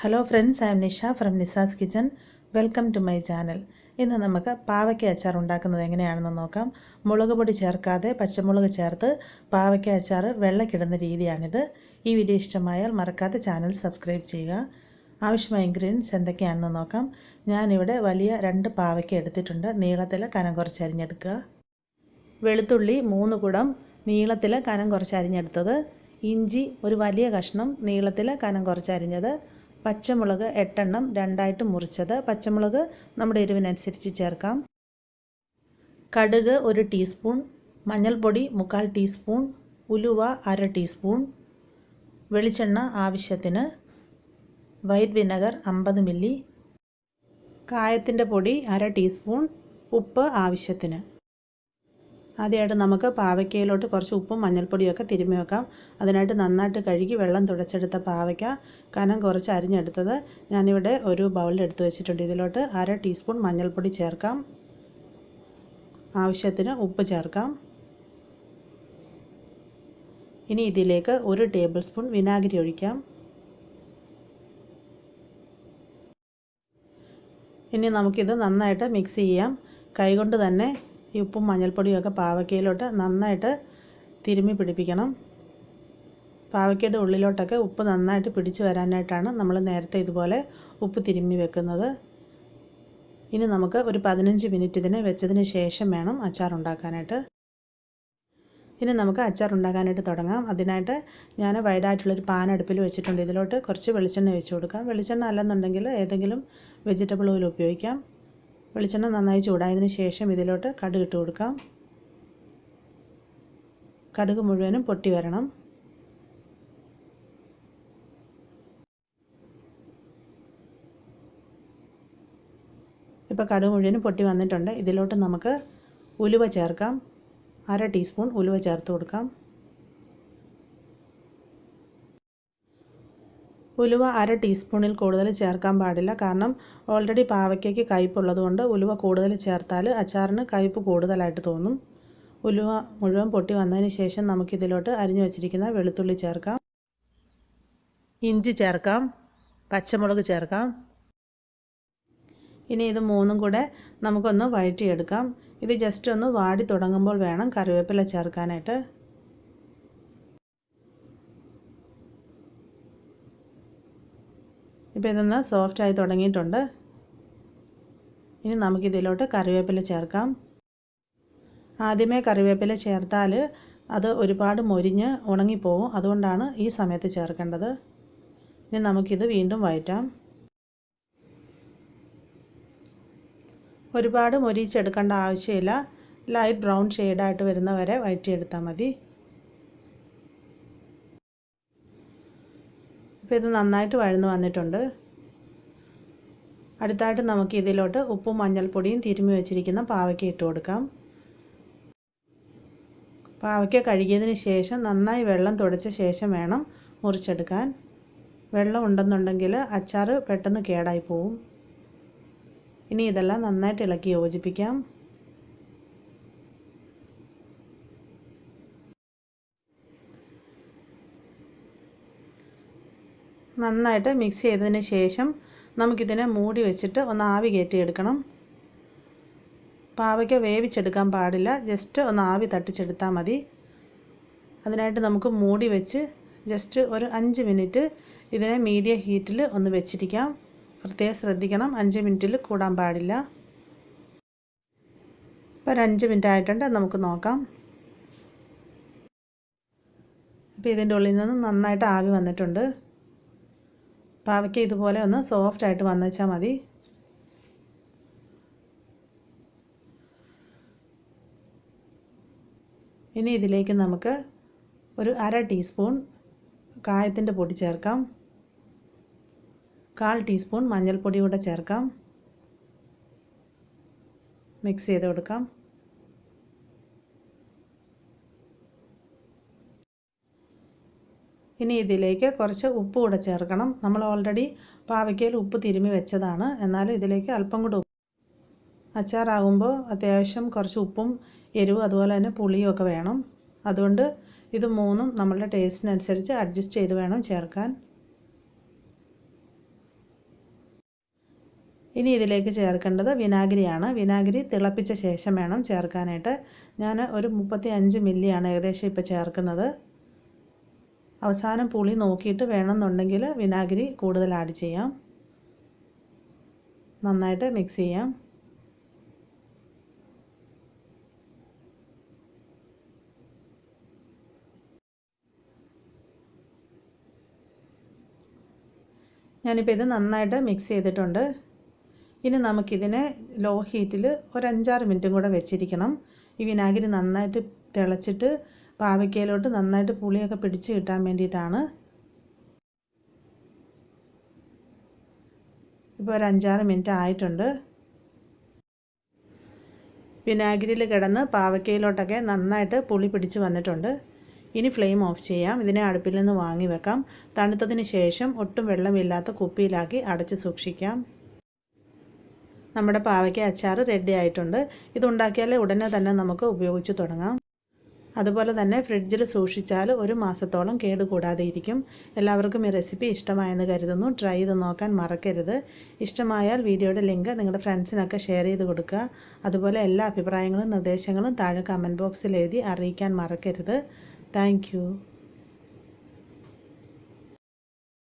Hello friends, I am Nisha from Nisha's Kitchen. Welcome to my channel. ഇന്ന് നമുക്ക് പാവയ്ക്ക അച്ചാർ ഉണ്ടാക്കുന്നത് എങ്ങനെയാണെന്ന് നോക്കാം മുളക് പൊടി ചേർക്കാതെ പച്ചമുളക് ചേർത്ത് പാവയ്ക്ക അച്ചാർ വെള്ളക്കിടുന്ന രീതിയാണിത് ഈ വീഡിയോ ഇഷ്ടമായാൽ മറക്കാതെ ചാനൽ സബ്സ്ക്രൈബ് ചെയ്യുക ആവശ്യമായ ഇൻഗ്രീഡിയൻസ് എന്തൊക്കെയാണെന്ന് നോക്കാം ഞാനിവിടെ വലിയ രണ്ട് പാവയ്ക്ക എടുത്തിട്ടുണ്ട് നീളത്തിൽ കനം കുറച്ച് അരിഞ്ഞെടുക്കുക വെളുത്തുള്ളി മൂന്ന് കുടം നീളത്തിൽ കനം കുറച്ച് അരിഞ്ഞെടുത്തത് ഇഞ്ചി ഒരു വലിയ കഷ്ണം നീളത്തിൽ കനം കുറച്ച് അരിഞ്ഞത് പച്ചമുളക് എട്ടെണ്ണം രണ്ടായിട്ട് മുറിച്ചത് പച്ചമുളക് നമ്മുടെ എരിവിനനുസരിച്ച് ചേർക്കാം കടുക് ഒരു ടീസ്പൂൺ മഞ്ഞൾപ്പൊടി മുക്കാൽ ടീസ്പൂൺ ഉലുവ അര ടീസ്പൂൺ വെളിച്ചെണ്ണ ആവശ്യത്തിന് വൈറ്റ് വിനഗർ അമ്പത് മില്ലി കായത്തിൻ്റെ പൊടി അര ടീസ്പൂൺ ഉപ്പ് ആവശ്യത്തിന് ആദ്യമായിട്ട് നമുക്ക് പാവയ്ക്കയിലോട്ട് കുറച്ച് ഉപ്പും മഞ്ഞൾപ്പൊടിയൊക്കെ തിരുമ്മി വെക്കാം അതിനായിട്ട് നന്നായിട്ട് കഴുകി വെള്ളം തുടച്ചെടുത്ത പാവയ്ക്ക കനം കുറച്ച് അരിഞ്ഞെടുത്തത് ഞാനിവിടെ ഒരു ബൗളിൽ എടുത്ത് വെച്ചിട്ടുണ്ട് ഇതിലോട്ട് അര ടീസ്പൂൺ മഞ്ഞൾപ്പൊടി ചേർക്കാം ആവശ്യത്തിന് ഉപ്പ് ചേർക്കാം ഇനി ഇതിലേക്ക് ഒരു ടേബിൾ സ്പൂൺ വിനാഗിരി ഒഴിക്കാം ഇനി നമുക്കിത് നന്നായിട്ട് മിക്സ് ചെയ്യാം കൈകൊണ്ട് തന്നെ ഈ ഉപ്പും മഞ്ഞൾപ്പൊടിയൊക്കെ പാവയ്ക്കയിലോട്ട് നന്നായിട്ട് തിരുമ്മി പിടിപ്പിക്കണം പാവയ്ക്കയുടെ ഉള്ളിലോട്ടൊക്കെ ഉപ്പ് നന്നായിട്ട് പിടിച്ചു വരാനായിട്ടാണ് നമ്മൾ നേരത്തെ ഇതുപോലെ ഉപ്പ് തിരുമ്മി വെക്കുന്നത് ഇനി നമുക്ക് ഒരു പതിനഞ്ച് മിനിറ്റ് ഇതിനെ വെച്ചതിന് ശേഷം വേണം അച്ചാർ ഉണ്ടാക്കാനായിട്ട് ഇനി നമുക്ക് അച്ചാർ ഉണ്ടാക്കാനായിട്ട് തുടങ്ങാം അതിനായിട്ട് ഞാൻ വൈഡായിട്ടുള്ളൊരു പാൻ അടുപ്പിൽ വെച്ചിട്ടുണ്ട് ഇതിലോട്ട് കുറച്ച് വെളിച്ചെണ്ണ ഒഴിച്ച് കൊടുക്കാം വെളിച്ചെണ്ണ അല്ലെന്നുണ്ടെങ്കിൽ ഏതെങ്കിലും വെജിറ്റബിൾ ഓയിൽ ഉപയോഗിക്കാം വെളിച്ചെണ്ണ നന്നായി ചൂടായതിന് ശേഷം ഇതിലോട്ട് കടുക് ഇട്ട് കൊടുക്കാം കടുക് മുഴുവനും പൊട്ടി വരണം ഇപ്പോൾ കടുക് മുഴുവനും പൊട്ടി വന്നിട്ടുണ്ട് ഇതിലോട്ട് നമുക്ക് ഉലുവ ചേർക്കാം അര ടീസ്പൂൺ ഉലുവ ചേർത്ത് കൊടുക്കാം ഉലുവ അര ടീസ്പൂണിൽ കൂടുതൽ ചേർക്കാൻ പാടില്ല കാരണം ഓൾറെഡി പാവയ്ക്കയ്ക്ക് കയ്പുള്ളത് കൊണ്ട് ഉലുവ കൂടുതൽ ചേർത്താൽ അച്ചാറിന് കയ്പ് കൂടുതലായിട്ട് തോന്നും ഉലുവ മുഴുവൻ പൊട്ടി വന്നതിന് ശേഷം നമുക്കിതിലോട്ട് അരിഞ്ഞു വച്ചിരിക്കുന്ന വെളുത്തുള്ളി ചേർക്കാം ഇഞ്ചി ചേർക്കാം പച്ചമുളക് ചേർക്കാം ഇനി ഇത് മൂന്നും കൂടെ നമുക്കൊന്ന് വയറ്റിയെടുക്കാം ഇത് ജസ്റ്റ് ഒന്ന് വാടി തുടങ്ങുമ്പോൾ വേണം കറിവേപ്പില ചേർക്കാനായിട്ട് ഇപ്പോൾ ഇതൊന്ന് സോഫ്റ്റായി തുടങ്ങിയിട്ടുണ്ട് ഇനി നമുക്കിതിലോട്ട് കറിവേപ്പില ചേർക്കാം ആദ്യമേ കറിവേപ്പില ചേർത്താൽ അത് ഒരുപാട് മൊരിഞ്ഞ് ഉണങ്ങിപ്പോവും അതുകൊണ്ടാണ് ഈ സമയത്ത് ചേർക്കേണ്ടത് ഇനി നമുക്കിത് വീണ്ടും വയറ്റാം ഒരുപാട് മൊരിച്ചെടുക്കേണ്ട ആവശ്യമില്ല ലൈറ്റ് ബ്രൗൺ ഷെയ്ഡായിട്ട് വരുന്ന വരെ വയറ്റിയെടുത്താൽ മതി ഇപ്പോൾ ഇത് നന്നായിട്ട് വഴന്ന് വന്നിട്ടുണ്ട് അടുത്തായിട്ട് നമുക്ക് ഇതിലോട്ട് ഉപ്പും മഞ്ഞൾപ്പൊടിയും തിരുമ്മി വെച്ചിരിക്കുന്ന പാവയ്ക്ക് ഇട്ട് കൊടുക്കാം പാവയ്ക്ക കഴുകിയതിന് ശേഷം നന്നായി വെള്ളം തുടച്ച ശേഷം വേണം മുറിച്ചെടുക്കാൻ വെള്ളം ഉണ്ടെന്നുണ്ടെങ്കിൽ അച്ചാർ പെട്ടെന്ന് കേടായി പോവും ഇനി ഇതെല്ലാം നന്നായിട്ട് ഇളക്കി യോജിപ്പിക്കാം നന്നായിട്ട് മിക്സ് ചെയ്തതിന് ശേഷം നമുക്കിതിനെ മൂടി വെച്ചിട്ട് ഒന്ന് ആവി കയറ്റിയെടുക്കണം പാവയ്ക്ക വേവിച്ചെടുക്കാൻ പാടില്ല ജസ്റ്റ് ഒന്ന് ആവി തട്ടിച്ചെടുത്താൽ മതി അതിനായിട്ട് നമുക്ക് മൂടി വെച്ച് ജസ്റ്റ് ഒരു അഞ്ച് മിനിറ്റ് ഇതിനെ മീഡിയം ഹീറ്റിൽ ഒന്ന് വെച്ചിരിക്കാം പ്രത്യേകം ശ്രദ്ധിക്കണം അഞ്ച് മിനിറ്റിൽ കൂടാൻ പാടില്ല ഇപ്പോൾ ഒരു അഞ്ച് മിനിറ്റ് ആയിട്ടുണ്ട് നമുക്ക് നോക്കാം അപ്പോൾ ഇതിൻ്റെ ഉള്ളിൽ നിന്നും നന്നായിട്ട് ആവി വന്നിട്ടുണ്ട് അവയ്ക്ക് ഇതുപോലെ ഒന്ന് സോഫ്റ്റ് ആയിട്ട് വന്നുവെച്ചാൽ മതി ഇനി ഇതിലേക്ക് നമുക്ക് ഒരു അര ടീസ്പൂൺ കായത്തിൻ്റെ പൊടി ചേർക്കാം കാൽ ടീസ്പൂൺ മഞ്ഞൾപ്പൊടി കൂടെ ചേർക്കാം മിക്സ് ചെയ്ത് കൊടുക്കാം ഇനി ഇതിലേക്ക് കുറച്ച് ഉപ്പ് കൂടെ ചേർക്കണം നമ്മൾ ഓൾറെഡി പാവയ്ക്കയിൽ ഉപ്പ് തിരുമി വെച്ചതാണ് എന്നാലും ഇതിലേക്ക് അല്പം കൂടെ അച്ചാറാകുമ്പോൾ അത്യാവശ്യം കുറച്ച് ഉപ്പും എരിവും അതുപോലെ തന്നെ പുളിയും ഒക്കെ വേണം അതുകൊണ്ട് ഇത് മൂന്നും നമ്മളുടെ ടേസ്റ്റിനനുസരിച്ച് അഡ്ജസ്റ്റ് ചെയ്ത് വേണം ചേർക്കാൻ ഇനി ഇതിലേക്ക് ചേർക്കേണ്ടത് വിനാഗിരിയാണ് വിനാഗിരി തിളപ്പിച്ച ശേഷം വേണം ചേർക്കാനായിട്ട് ഞാൻ ഒരു മുപ്പത്തി അഞ്ച് മില്ലിയാണ് ഏകദേശം ഇപ്പോൾ ചേർക്കുന്നത് അവസാനം പുളി നോക്കിയിട്ട് വേണമെന്നുണ്ടെങ്കിൽ വിനാഗിരി കൂടുതൽ ആഡ് ചെയ്യാം നന്നായിട്ട് മിക്സ് ചെയ്യാം ഞാനിപ്പോൾ ഇത് നന്നായിട്ട് മിക്സ് ചെയ്തിട്ടുണ്ട് ഇനി നമുക്കിതിനെ ലോ ഹീറ്റിൽ ഒരു അഞ്ചാറ് മിനിറ്റും കൂടെ വെച്ചിരിക്കണം ഈ വിനാഗിരി നന്നായിട്ട് തിളച്ചിട്ട് പാവയ്ക്കയിലോട്ട് നന്നായിട്ട് പുളിയൊക്കെ പിടിച്ച് കിട്ടാൻ വേണ്ടിയിട്ടാണ് ഇപ്പോൾ ഒരു അഞ്ചാറ് മിനിറ്റ് ആയിട്ടുണ്ട് വിനാഗിരിൽ കിടന്ന് പാവയ്ക്കയിലോട്ടൊക്കെ നന്നായിട്ട് പുളി പിടിച്ച് വന്നിട്ടുണ്ട് ഇനി ഫ്ലെയിം ഓഫ് ചെയ്യാം ഇതിനെ അടുപ്പിൽ നിന്ന് വാങ്ങി വെക്കാം തണുത്തതിന് ശേഷം ഒട്ടും വെള്ളമില്ലാത്ത കുപ്പിയിലാക്കി അടച്ച് സൂക്ഷിക്കാം നമ്മുടെ പാവയ്ക്ക അച്ചാർ റെഡി ആയിട്ടുണ്ട് ഇതുണ്ടാക്കിയാലേ ഉടനെ തന്നെ നമുക്ക് ഉപയോഗിച്ച് തുടങ്ങാം അതുപോലെ തന്നെ ഫ്രിഡ്ജിൽ സൂക്ഷിച്ചാൽ ഒരു മാസത്തോളം കേടുകൂടാതെ ഇരിക്കും എല്ലാവർക്കും ഈ റെസിപ്പി ഇഷ്ടമായെന്ന് കരുതുന്നു ട്രൈ ചെയ്ത് നോക്കാൻ മറക്കരുത് ഇഷ്ടമായാൽ വീഡിയോയുടെ ലിങ്ക് നിങ്ങളുടെ ഫ്രണ്ട്സിനൊക്കെ ഷെയർ ചെയ്ത് കൊടുക്കുക അതുപോലെ എല്ലാ അഭിപ്രായങ്ങളും നിർദ്ദേശങ്ങളും താഴെ കമൻറ്റ് ബോക്സിൽ എഴുതി അറിയിക്കാൻ മറക്കരുത് താങ്ക്